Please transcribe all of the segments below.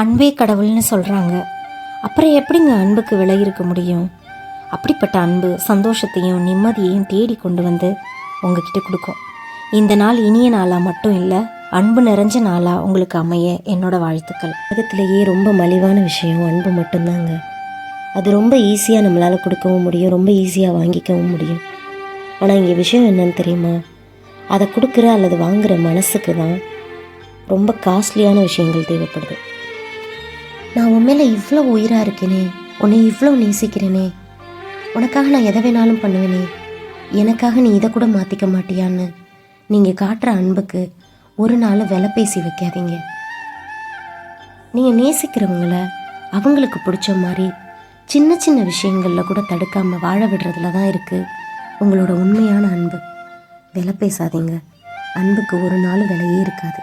அன்பே கடவுள்னு சொல்கிறாங்க அப்புறம் எப்படிங்க அன்புக்கு விலை இருக்க முடியும்? அப்படிப்பட்ட அன்பு சந்தோஷத்தையும் நிம்மதியையும் தேடி கொண்டு வந்து உங்ககிட்ட கொடுக்கும். இந்த நாள் இனிய நாளாக மட்டும் இல்லை அன்பு நிறைஞ்ச நாளாக உங்களுக்கு அமைய என்னோட வாழ்த்துக்கள். உலகத்திலேயே ரொம்ப மலிவான விஷயம் அன்பு மட்டும்தாங்க. அது ரொம்ப ஈஸியாக நம்மளால் கொடுக்கவும் முடியும் ரொம்ப ஈஸியாக வாங்கிக்கவும் முடியும். ஆனால் இங்கே விஷயம் என்னன்னு தெரியுமா? அதை கொடுக்குற அல்லது வாங்குகிற மனசுக்கு தான் ரொம்ப காஸ்ட்லியான விஷயங்கள் தேவைப்படுது. நான் உன் மேலே இவ்வளோ உயிராக இருக்கேனே. உன்னை இவ்வளோ நேசிக்கிறேனே. உனக்காக நான் எதை வேணாலும் பண்ணுவேனே. எனக்காக நீ இதை கூட மாற்றிக்க மாட்டியான்னு. நீங்கள் காட்டுற அன்புக்கு ஒரு நாள் விலை பேசி வைக்காதீங்க. நீங்கள் நேசிக்கிறவங்கள அவங்களுக்கு பிடிச்ச மாதிரி சின்ன சின்ன விஷயங்களில் கூட தடுக்காமல் வாழ விடுறதுல தான் இருக்குது உங்களோட உண்மையான அன்பு. விலை பேசாதீங்க. அன்புக்கு ஒரு நாள் விலையே இருக்காது.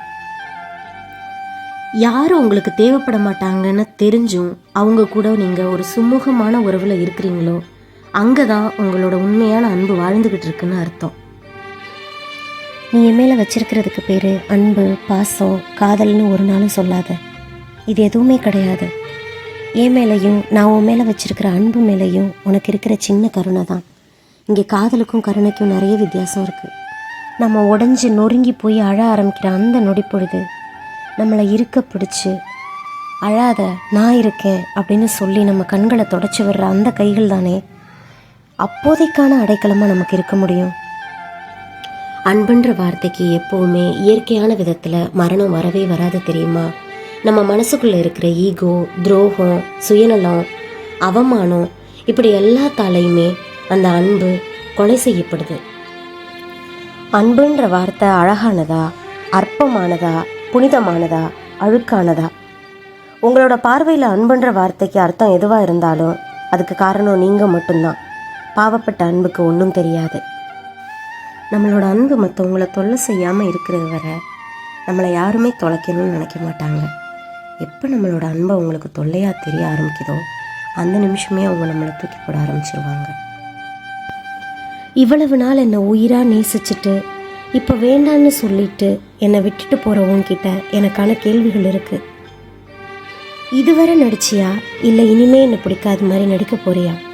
யாரும் உங்களுக்கு தேவைப்பட மாட்டாங்கன்னு தெரிஞ்சும் அவங்க கூட நீங்கள் ஒரு சுமூகமான உறவில் இருக்கிறீங்களோ அங்கே தான் உங்களோட உண்மையான அன்பு வாழ்ந்துக்கிட்டு இருக்குன்னு அர்த்தம். நீ என் மேலே வச்சிருக்கிறதுக்கு பேர் அன்பு பாசம் காதல்னு ஒரு நாளும் சொல்லாத. இது எதுவுமே கிடையாது. என் மேலேயும் நான் உன் மேலே வச்சிருக்கிற அன்பு மேலேயும் உனக்கு இருக்கிற சின்ன கருணை தான். இங்கே காதலுக்கும் கருணைக்கும் நிறைய வித்தியாசம் இருக்குது நம்ம உடஞ்சி நொறுங்கி போய் அழ ஆரம்பிக்கிற அந்த நொடி பொழுது நம்மளை இருக்க பிடிச்சி அழாத நான் இருக்கேன் அப்படின்னு சொல்லி நம்ம கண்களை தொடச்சி விடுற அந்த கைகள் தானே? அப்போதைக்கான அடைக்கலமாக நமக்கு இருக்க முடியும்? அன்புன்ற வார்த்தைக்கு எப்போவுமே இயற்கையான விதத்தில் மரணம் வரவே வராது தெரியுமா? நம்ம மனசுக்குள்ளே இருக்கிற ஈகோ துரோகம் சுயநலம் அவமானம் இப்படி எல்லாத்தாலையுமே அந்த அன்பு கொலை செய்யப்படுது. அன்புன்ற வார்த்தை அழகானதா அற்பமானதா புனிதமானதா அழுக்கானதா? உங்களோட பார்வையில் அன்புன்ற வார்த்தைக்கு அர்த்தம் எதுவாக இருந்தாலும் அதுக்கு காரணம் நீங்கள் மட்டும்தான். பாவப்பட்ட அன்புக்கு ஒன்றும் தெரியாது. நம்மளோட அன்பு மற்றவங்கள தொல்லை செய்யாமல் இருக்கிறது வரை நம்மளை யாருமே தொலைக்கணும்னு நினைக்க மாட்டாங்க. எப்போ நம்மளோட அன்பை உங்களுக்கு தொல்லையாக தெரிய ஆரம்பிக்குதோ அந்த நிமிஷமே அவங்க நம்மளை தூக்கி போட ஆரம்பிச்சிருவாங்க. இவ்வளவு நாள் என்னை உயிராக நேசிச்சுட்டு இப்போ வேண்டான்னு சொல்லிட்டு என்னை விட்டுட்டு போகிறவங்கிட்ட எனக்கான கேள்விகள் இருக்குது இதுவரை நடிச்சியா? இல்லை இனிமே என்னை பிடிக்காத மாதிரி நடிக்க போறியா?